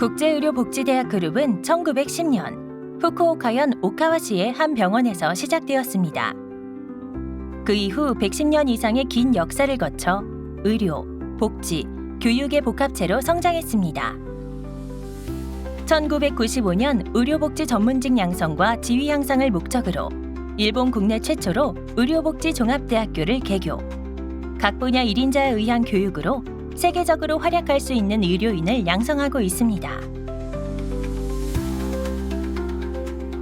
국제의료복지대학 그룹은 1910년 후쿠오카현 오카와시의 한 병원에서 시작되었습니다. 그 이후 110년 이상의 긴 역사를 거쳐 의료, 복지, 교육의 복합체로 성장했습니다. 1995년 의료복지 전문직 양성과 지위 향상을 목적으로 일본 국내 최초로 의료복지 종합대학교를 개교. 각 분야 1인자에 의한 교육으로 세계적으로 활약할 수 있는 의료인을 양성하고 있습니다.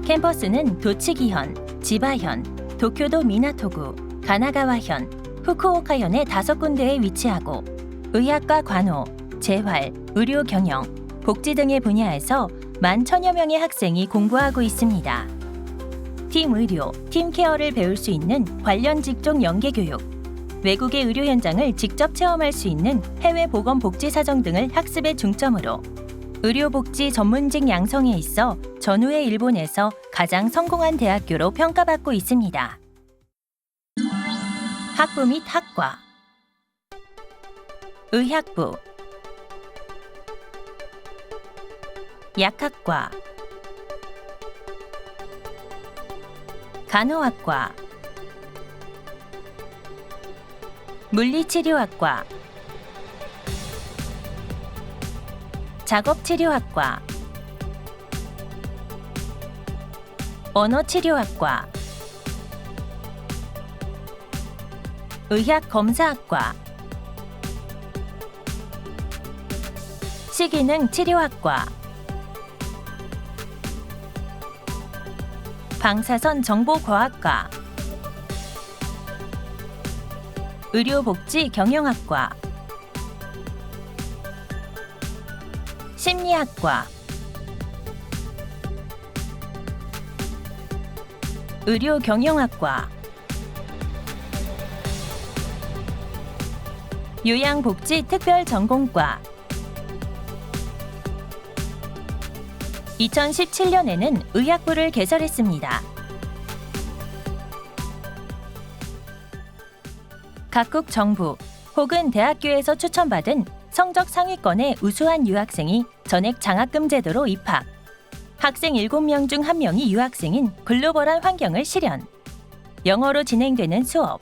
캠퍼스는 도치기현, 지바현, 도쿄도 미나토구, 가나가와현, 후쿠오카현의 다섯 군데에 위치하고 의학과 관호, 재활, 의료 경영, 복지 등의 분야에서 만 천여 명의 학생이 공부하고 있습니다. 팀 의료, 팀 케어를 배울 수 있는 관련 직종 연계 교육, 외국의 의료 현장을 직접 체험할 수 있는 해외 보건 복지 사정 등을 학습에 중점으로 의료복지 전문직 양성에 있어 전후의 일본에서 가장 성공한 대학교로 평가받고 있습니다. 학부 및 학과 의학부 약학과 간호학과 물리치료학과 작업치료학과 언어치료학과 의학검사학과 식이능 치료학과 방사선 정보과학과 의료복지 경영학과 심리학과 의료경영학과 요양복지 특별전공과 2017년에는 의학부를 개설했습니다. 각국 정부 혹은 대학교에서 추천받은 성적 상위권의 우수한 유학생이 전액 장학금 제도로 입학. 학생 7명 중 1명이 유학생인 글로벌한 환경을 실현. 영어로 진행되는 수업.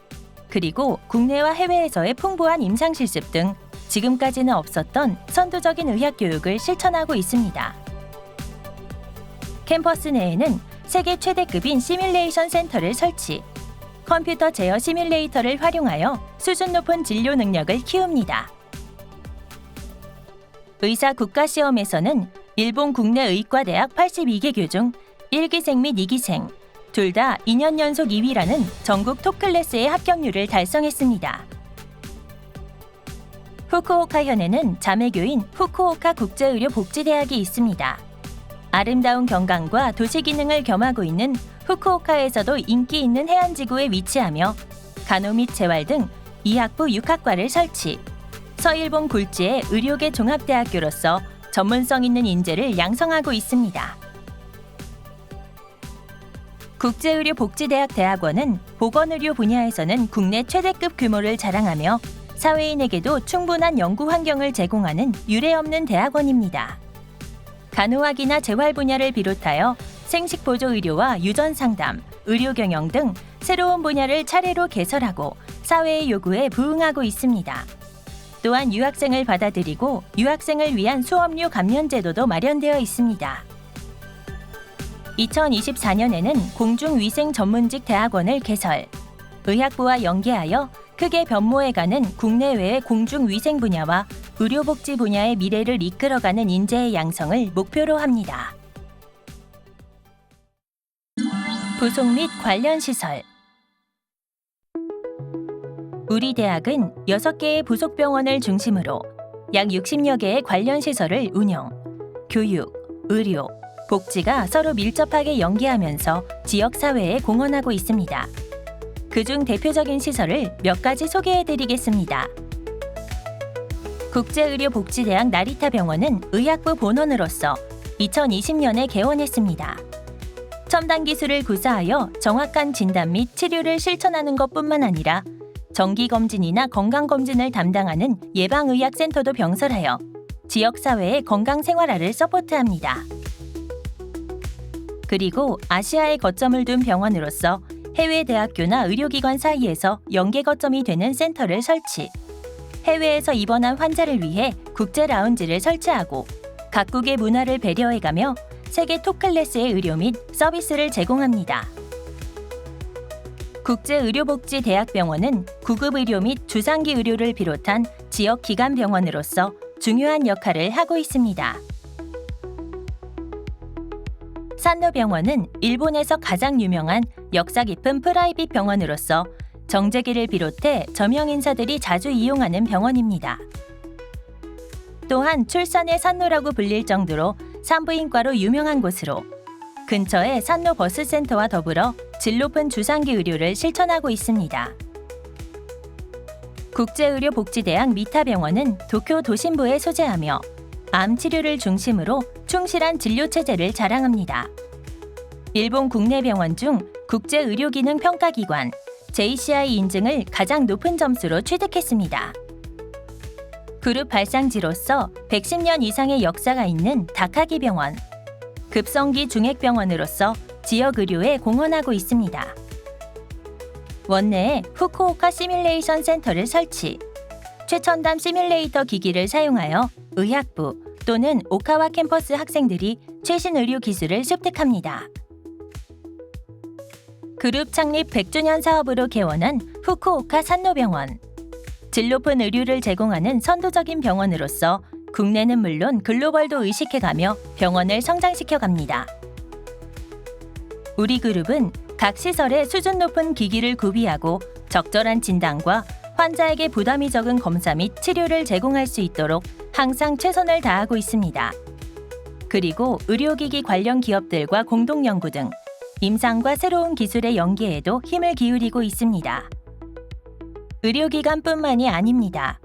그리고 국내와 해외에서의 풍부한 임상 실습 등 지금까지는 없었던 선도적인 의학 교육을 실천하고 있습니다. 캠퍼스 내에는 세계 최대급인 시뮬레이션 센터를 설치. 컴퓨터 제어 시뮬레이터를 활용하여 수준 높은 진료 능력을 키웁니다. 의사 국가 시험에서는 일본 국내 의과대학 82개교 중 1기생 및 2기생 둘 다 2년 연속 2위라는 전국 톱 클래스의 합격률을 달성했습니다. 후쿠오카 현에는 자매교인 후쿠오카 국제의료복지대학이 있습니다. 아름다운 경관과 도시 기능을 겸하고 있는 후쿠오카에서도 인기 있는 해안지구에 위치하며 간호 및 재활 등 이학부 6학과를 설치. 서일본 굴지의 의료계 종합대학교로서 전문성 있는 인재를 양성하고 있습니다. 국제의료복지대학 대학원은 보건의료 분야에서는 국내 최대급 규모를 자랑하며 사회인에게도 충분한 연구 환경을 제공하는 유례없는 대학원입니다. 간호학이나 재활 분야를 비롯하여 생식 보조 의료와 유전 상담, 의료 경영 등 새로운 분야를 차례로 개설하고 사회의 요구에 부응하고 있습니다. 또한 유학생을 받아들이고 유학생을 위한 수업료 감면 제도도 마련되어 있습니다. 2024년에는 공중위생 전문직 대학원을 개설, 의학부와 연계하여 크게 변모해가는 국내외의 공중위생 분야와 의료복지 분야의 미래를 이끌어가는 인재의 양성을 목표로 합니다. 부속 및 관련 시설 우리 대학은 6개의 부속 병원을 중심으로 약 60여 개의 관련 시설을 운영, 교육, 의료, 복지가 서로 밀접하게 연계하면서 지역 사회에 공헌하고 있습니다. 그중 대표적인 시설을 몇 가지 소개해 드리겠습니다. 국제의료복지대학 나리타 병원은 의학부 본원으로서 2020년에 개원했습니다. 첨단 기술을 구사하여 정확한 진단 및 치료를 실천하는 것뿐만 아니라 정기 검진이나 건강 검진을 담당하는 예방 의학 센터도 병설하여 지역 사회의 건강 생활화를 서포트합니다. 그리고 아시아에 거점을 둔 병원으로서 해외 대학교나 의료기관 사이에서 연계 거점이 되는 센터를 설치. 해외에서 입원한 환자를 위해 국제 라운지를 설치하고 각국의 문화를 배려해가며 세계 톱 클래스의 의료 및 서비스를 제공합니다. 국제의료복지대학병원은 구급 의료 및 주상기 의료를 비롯한 지역 기관 병원으로서 중요한 역할을 하고 있습니다. 산노병원은 일본에서 가장 유명한 역사 깊은 프라이빗 병원으로서 정재기를 비롯해 저명 인사들이 자주 이용하는 병원입니다. 또한 출산의 산노라고 불릴 정도로 산부인과로 유명한 곳으로 근처에 산노 버스 센터와 더불어 질 높은 주상기 의료를 실천하고 있습니다. 국제의료복지대학 미타병원은 도쿄 도심부에 소재하며 암 치료를 중심으로 충실한 진료 체제를 자랑합니다. 일본 국내 병원 중 국제의료기능 평가기관 JCI 인증을 가장 높은 점수로 취득했습니다. 그룹 발상지로서 110년 이상의 역사가 있는 다카기 병원, 급성기 중액병원으로서 지역 의료에 공헌하고 있습니다. 원내에 후쿠오카 시뮬레이션 센터를 설치, 최첨단 시뮬레이터 기기를 사용하여 의학부 또는 오카와 캠퍼스 학생들이 최신 의료 기술을 습득합니다. 그룹 창립 100주년 사업으로 개원한 후쿠오카 산노병원. 질 높은 의료를 제공하는 선도적인 병원으로서 국내는 물론 글로벌도 의식해가며 병원을 성장시켜 갑니다. 우리 그룹은 각 시설에 수준 높은 기기를 구비하고 적절한 진단과 환자에게 부담이 적은 검사 및 치료를 제공할 수 있도록 항상 최선을 다하고 있습니다. 그리고 의료기기 관련 기업들과 공동 연구 등 임상과 새로운 기술의 연계에도 힘을 기울이고 있습니다. 의료기관뿐만이 아닙니다.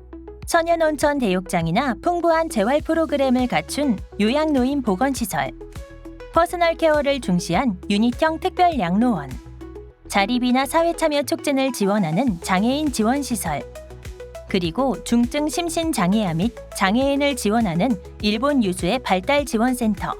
천연온천 대욕장이나 풍부한 재활 프로그램을 갖춘 요양노인 보건시설, 퍼스널 케어를 중시한 유닛형 특별 양로원, 자립이나 사회참여 촉진을 지원하는 장애인 지원시설, 그리고 중증 심신 장애아 및 장애인을 지원하는 일본 유수의 발달 지원센터,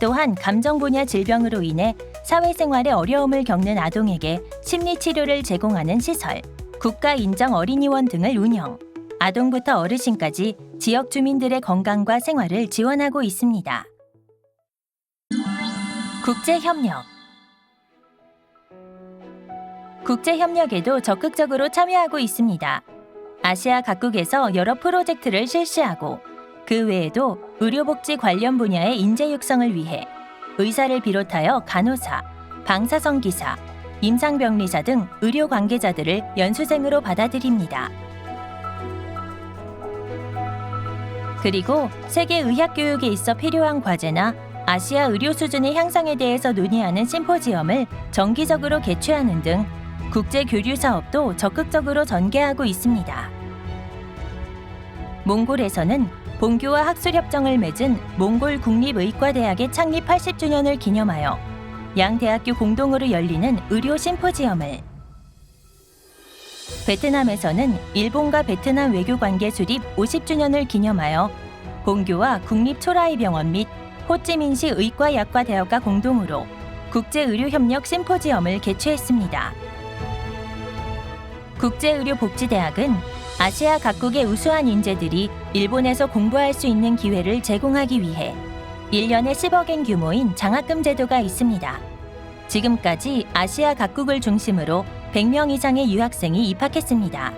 또한 감정 분야 질병으로 인해 사회생활에 어려움을 겪는 아동에게 심리 치료를 제공하는 시설, 국가 인정 어린이원 등을 운영, 아동부터 어르신까지 지역 주민들의 건강과 생활을 지원하고 있습니다. 국제협력 국제협력에도 적극적으로 참여하고 있습니다. 아시아 각국에서 여러 프로젝트를 실시하고 그 외에도 의료복지 관련 분야의 인재 육성을 위해 의사를 비롯하여 간호사, 방사선기사, 임상병리사 등 의료 관계자들을 연수생으로 받아들입니다. 그리고 세계 의학 교육에 있어 필요한 과제나 아시아 의료 수준의 향상에 대해서 논의하는 심포지엄을 정기적으로 개최하는 등 국제 교류 사업도 적극적으로 전개하고 있습니다. 몽골에서는 본교와 학술 협정을 맺은 몽골 국립의과대학의 창립 80주년을 기념하여 양 대학교 공동으로 열리는 의료 심포지엄을 베트남에서는 일본과 베트남 외교 관계 수립 50주년을 기념하여 본교와 국립 초라이병원 및 호찌민시 의과약과대학과 공동으로 국제의료협력 심포지엄을 개최했습니다. 국제의료복지대학은 아시아 각국의 우수한 인재들이 일본에서 공부할 수 있는 기회를 제공하기 위해 1년에 10억엔 규모인 장학금 제도가 있습니다. 지금까지 아시아 각국을 중심으로 100명 이상의 유학생이 입학했습니다.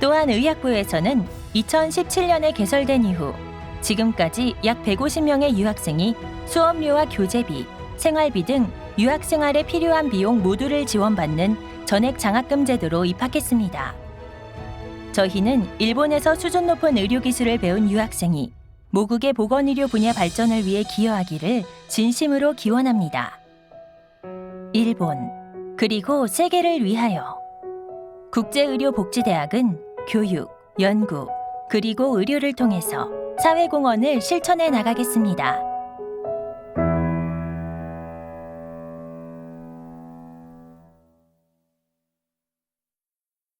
또한 의학부에서는 2017년에 개설된 이후 지금까지 약 150명의 유학생이 수업료와 교재비, 생활비 등 유학 생활에 필요한 비용 모두를 지원받는 전액 장학금 제도로 입학했습니다. 저희는 일본에서 수준 높은 의료 기술을 배운 유학생이 모국의 보건 의료 분야 발전을 위해 기여하기를 진심으로 기원합니다. 일본, 그리고 세계를 위하여. 국제의료복지대학은 교육, 연구, 그리고 의료를 통해서 사회공헌을 실천해 나가겠습니다.